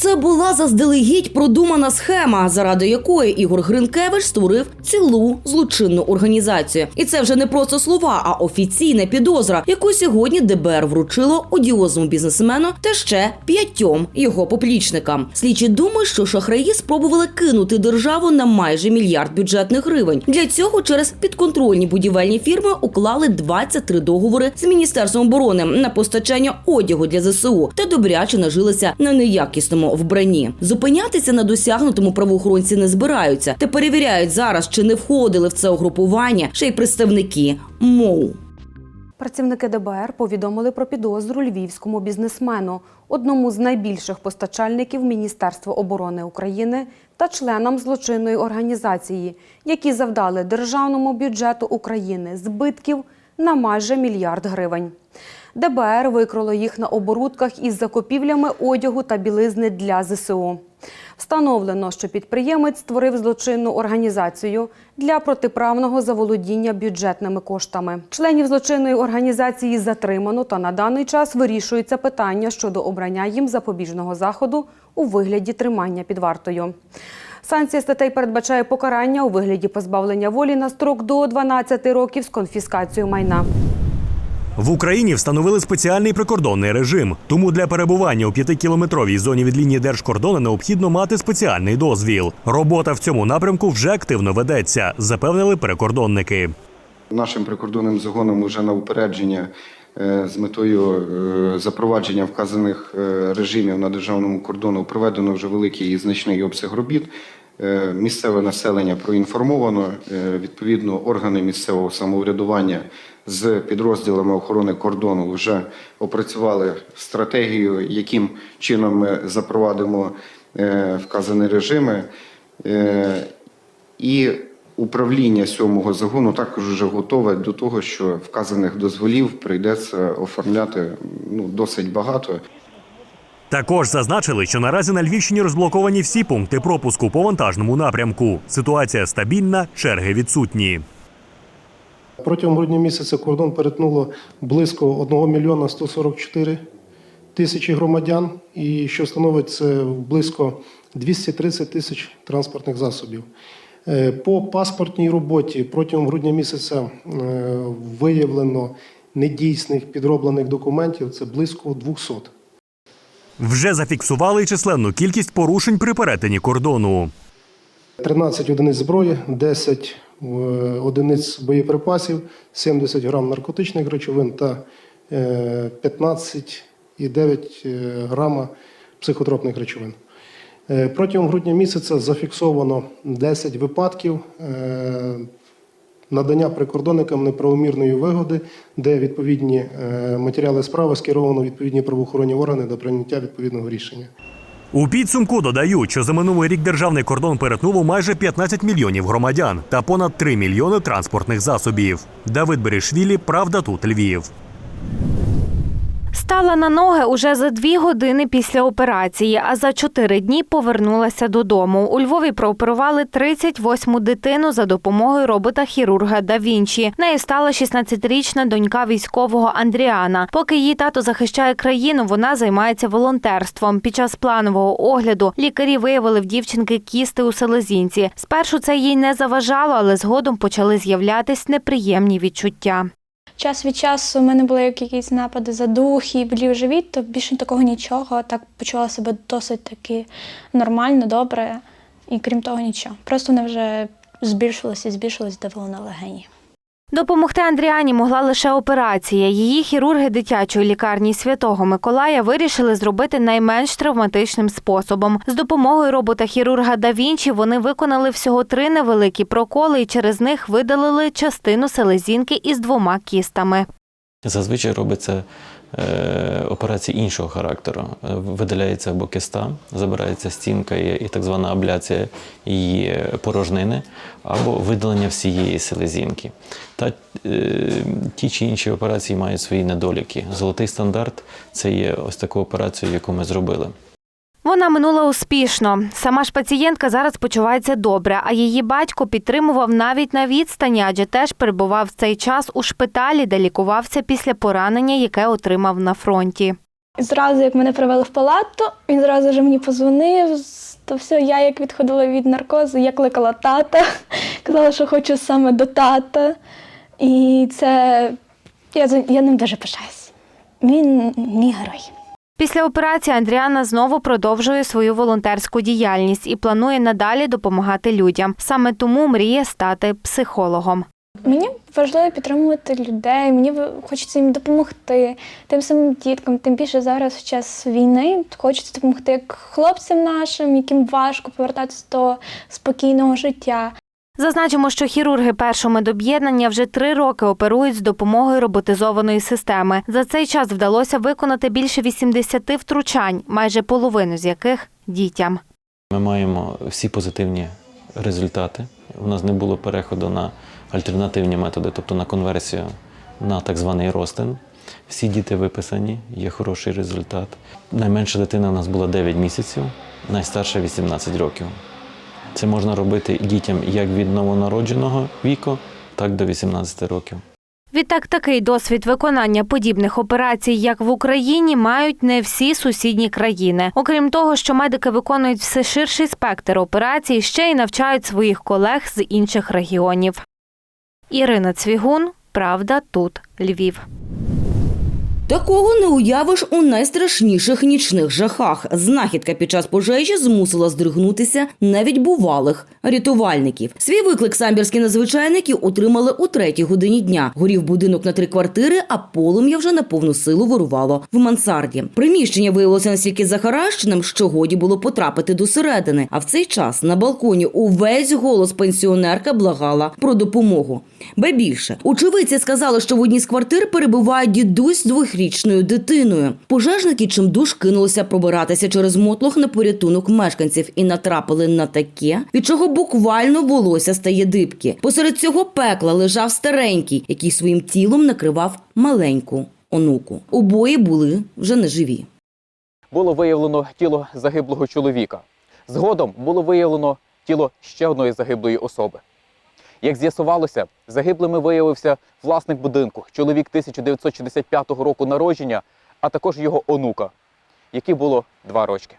Це була заздалегідь продумана схема, заради якої Ігор Гринкевич створив цілу злочинну організацію. І це вже не просто слова, а офіційна підозра, яку сьогодні ДБР вручило одіозному бізнесмену та ще п'ятьом його поплічникам. Слідчі думають, що шахраї спробували кинути державу на майже мільярд бюджетних гривень. Для цього через підконтрольні будівельні фірми уклали 23 договори з міністерством оборони на постачання одягу для ЗСУ та добряче нажилися на неякісному вбранні. Зупинятися на досягнутому правоохоронці не збираються та перевіряють зараз, чи не входили в це угрупування ще й представники МОУ. Працівники ДБР повідомили про підозру львівському бізнесмену, одному з найбільших постачальників Міністерства оборони України та членам злочинної організації, які завдали державному бюджету України збитків на майже мільярд гривень. ДБР викрило їх на оборудках із закупівлями одягу та білизни для ЗСУ. Встановлено, що підприємець створив злочинну організацію для протиправного заволодіння бюджетними коштами. Членів злочинної організації затримано та на даний час вирішується питання щодо обрання їм запобіжного заходу у вигляді тримання під вартою. Санкція статей передбачає покарання у вигляді позбавлення волі на строк до 12 років з конфіскацією майна. В Україні встановили спеціальний прикордонний режим. Тому для перебування у п'ятикілометровій зоні від лінії держкордону необхідно мати спеціальний дозвіл. Робота в цьому напрямку вже активно ведеться, запевнили прикордонники. Нашим прикордонним загоном вже на упередження е, з метою е, запровадження вказаних е, режимів на державному кордону проведено вже великий і значний обсяг робіт. Е, Місцеве населення проінформовано. Е, Відповідно, органи місцевого самоврядування з підрозділами охорони кордону вже опрацювали стратегію, яким чином ми запровадимо е, вказані режими. І управління сьомого загону також вже готове до того, що вказаних дозволів прийдеться оформляти ну, досить багато. Також зазначили, що наразі на Львівщині розблоковані всі пункти пропуску по вантажному напрямку. Ситуація стабільна, черги відсутні. Протягом грудня місяця кордон перетнуло близько 1 мільйона 144 тисячі громадян, і що становить це близько 230 тисяч транспортних засобів. Е, По паспортній роботі протягом грудня місяця е, виявлено недійсних підроблених документів це близько 200. Вже зафіксували численну кількість порушень при перетині кордону. 13 одиниць зброї, 10 е, одиниць боєприпасів, 70 грам наркотичних речовин та е, 15,9 е, грама психотропних речовин. Е, Протягом грудня місяця зафіксовано 10 випадків е, надання прикордонникам неправомірної вигоди, де відповідні е, матеріали справи скеровано відповідні правоохоронні органи до прийняття відповідного рішення. У підсумку додають, що за минулий рік державний кордон перетнуло майже 15 мільйонів громадян та понад 3 мільйони транспортних засобів. Давид Берешвілі, правда, тут Львів. Стала на ноги уже за дві години після операції, а за чотири дні повернулася додому. У Львові прооперували 38-му дитину за допомогою робота-хірурга Да Вінчі. Нею стала 16-річна донька військового Андріана. Поки її тато захищає країну, вона займається волонтерством. Під час планового огляду лікарі виявили в дівчинки кісти у селезінці. Спершу це їй не заважало, але згодом почали з'являтись неприємні відчуття. Час від часу в мене були якісь напади за дух і болів живіт, то більше такого нічого. Так почувала себе досить таки нормально, добре. І крім того, нічого. Просто вона вже збільшилася і збільшилась давило на легені. Допомогти Андріані могла лише операція. Її хірурги дитячої лікарні Святого Миколая вирішили зробити найменш травматичним способом. З допомогою робота-хірурга Да Вінчі вони виконали всього три невеликі проколи і через них видалили частину селезінки із двома кістами. Зазвичай робиться операції іншого характеру. Е, Видаляється або киста, забирається стінка і, так звана абляція її порожнини, або видалення всієї селезінки. Та е, ті чи інші операції мають свої недоліки. Золотий стандарт це є ось таку операцію, яку ми зробили. Вона минула успішно. Сама ж пацієнтка зараз почувається добре, а її батько підтримував навіть на відстані, адже теж перебував в цей час у шпиталі, де лікувався після поранення, яке отримав на фронті. І зразу, як мене привели в палату, він зразу вже мені позвонив. То все, я як відходила від наркозу, я кликала тата, казала, що хочу саме до тата. І це я, я ним дуже пишаюсь. Він мій герой. Після операції Андріана знову продовжує свою волонтерську діяльність і планує надалі допомагати людям. Саме тому мріє стати психологом. Мені важливо підтримувати людей, мені хочеться їм допомогти, тим самим діткам, тим більше зараз в час війни хочеться допомогти як хлопцям нашим, яким важко повертатися до спокійного життя. Зазначимо, що хірурги першого медоб'єднання вже три роки оперують з допомогою роботизованої системи. За цей час вдалося виконати більше 80 втручань, майже половину з яких дітям. Ми маємо всі позитивні результати. У нас не було переходу на альтернативні методи, тобто на конверсію на так званий ростин. Всі діти виписані, є хороший результат. Найменша дитина у нас була 9 місяців, найстарша 18 років. Це можна робити дітям як від новонародженого віку, так до 18 років. Відтак, такий досвід виконання подібних операцій, як в Україні, мають не всі сусідні країни. Окрім того, що медики виконують все ширший спектр операцій, ще й навчають своїх колег з інших регіонів. Ірина Цвігун, Правда, тут Львів. Такого не уявиш у найстрашніших нічних жахах. Знахідка під час пожежі змусила здригнутися навіть бувалих рятувальників. Свій виклик самбірські надзвичайники отримали у третій годині дня. Горів будинок на три квартири, а полум'я вже на повну силу вирувало в мансарді. Приміщення виявилося настільки захаращеним, що годі було потрапити до середини. А в цей час на балконі увесь голос пенсіонерка благала про допомогу. Ба більше, очевидці сказали, що в одній з квартир перебуває дідусь з двохрічною дитиною. Пожежники чимдуж кинулися пробиратися через мотлох на порятунок мешканців і натрапили на таке, від чого буквально волосся стає дибки. Посеред цього пекла лежав старенький, який своїм тілом накривав маленьку онуку. Обоє були вже неживі. було виявлено тіло загиблого чоловіка. Згодом було виявлено тіло ще одної загиблої особи. Як з'ясувалося, загиблими виявився власник будинку, чоловік 1965 року народження, а також його онука, який було два рочки.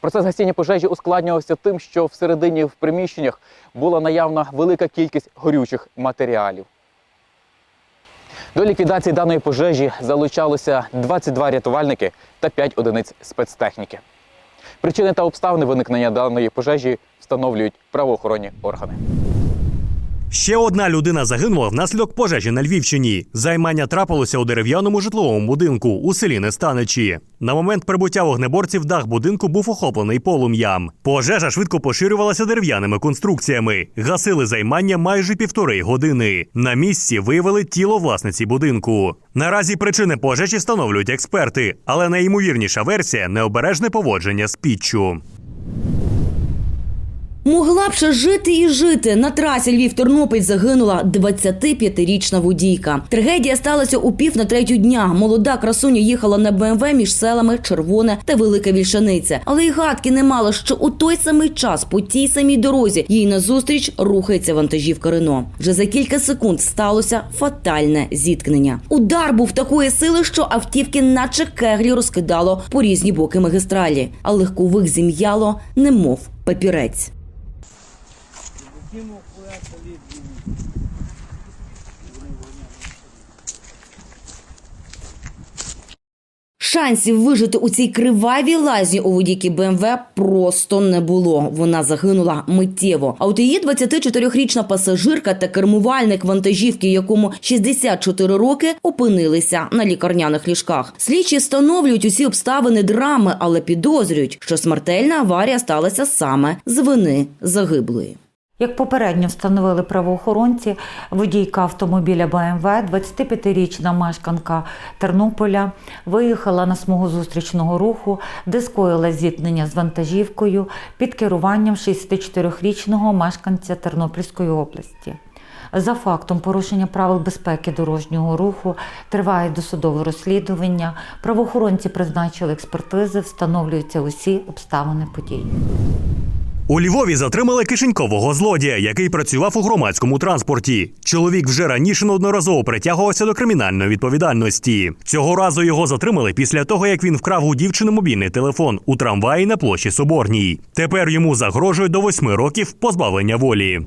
Процес гасіння пожежі ускладнювався тим, що всередині в приміщеннях була наявна велика кількість горючих матеріалів. До ліквідації даної пожежі залучалося 22 рятувальники та 5 одиниць спецтехніки. Причини та обставини виникнення даної пожежі встановлюють правоохоронні органи. Ще одна людина загинула внаслідок пожежі на Львівщині. Займання трапилося у дерев'яному житловому будинку у селі Нестаничі. На момент прибуття вогнеборців дах будинку був охоплений полум'ям. Пожежа швидко поширювалася дерев'яними конструкціями. Гасили займання майже півтори години. На місці виявили тіло власниці будинку. Наразі причини пожежі встановлюють експерти, але найімовірніша версія необережне поводження з піччю. Могла б ще жити і жити. На трасі Львів-Тернопіль загинула 25-річна водійка. Трагедія сталася у пів на третю дня. Молода красуня їхала на БМВ між селами Червоне та Велика Вільшаниця. Але й гадки не мала, що у той самий час по тій самій дорозі їй назустріч рухається вантажівка Рено. Вже за кілька секунд сталося фатальне зіткнення. Удар був такої сили, що автівки, наче кеглі, розкидало по різні боки магістралі, а легкових зім'яло, немов папірець. Шансів вижити у цій кривавій лазні у водійки БМВ просто не було. Вона загинула миттєво. А от її 24-річна пасажирка та кермувальник вантажівки, якому 64 роки, опинилися на лікарняних ліжках. Слідчі встановлюють усі обставини драми, але підозрюють, що смертельна аварія сталася саме з вини загиблої. Як попередньо встановили правоохоронці, водійка автомобіля БМВ, 25-річна мешканка Тернополя, виїхала на смугу зустрічного руху, де скоїла зіткнення з вантажівкою під керуванням 64-річного мешканця Тернопільської області. За фактом порушення правил безпеки дорожнього руху триває досудове розслідування. Правоохоронці призначили експертизи, встановлюються усі обставини події. У Львові затримали кишенькового злодія, який працював у громадському транспорті. Чоловік вже раніше неодноразово притягувався до кримінальної відповідальності. Цього разу його затримали після того, як він вкрав у дівчини мобільний телефон у трамваї на площі Соборній. Тепер йому загрожує до восьми років позбавлення волі.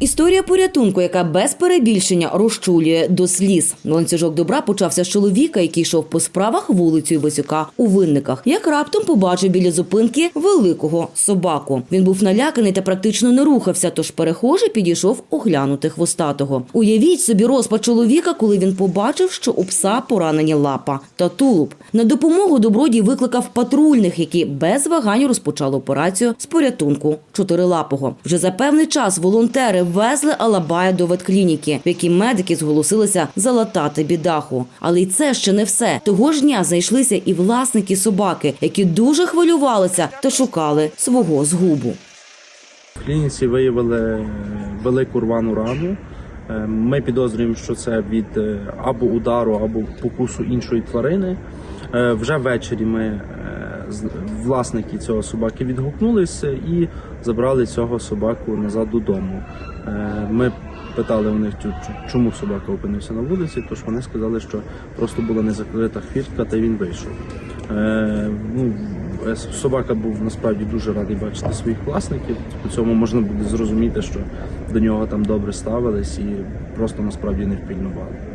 Історія порятунку, яка без перебільшення розчулює до сліз. Ланцюжок добра почався з чоловіка, який йшов по справах вулицею Висюка у винниках. Як раптом побачив біля зупинки великого собаку. Він був наляканий та практично не рухався, тож перехожий підійшов оглянути хвостатого. Уявіть собі розпад чоловіка, коли він побачив, що у пса поранені лапа та тулуб. На допомогу добродій викликав патрульних, які без вагань розпочали операцію з порятунку чотирилапого. Вже за певний час волонтери везли Алабая до ветклініки, в якій медики зголосилися залатати бідаху. Але й це ще не все. Того ж дня знайшлися і власники собаки, які дуже хвилювалися та шукали свого згубу. В клініці виявили велику рвану рану. Е, Ми підозрюємо, що це від е, або удару, або покусу іншої тварини. Е, Вже ввечері ми е, власники цього собаки відгукнулися і забрали цього собаку назад додому. Е, Ми питали у них, чому собака опинився на вулиці, тож вони сказали, що просто була незакрита хвіртка, та він вийшов. Е, ну, е, собака був насправді дуже радий бачити своїх власників. По цьому можна буде зрозуміти, що до нього там добре ставились і просто насправді не впільнували.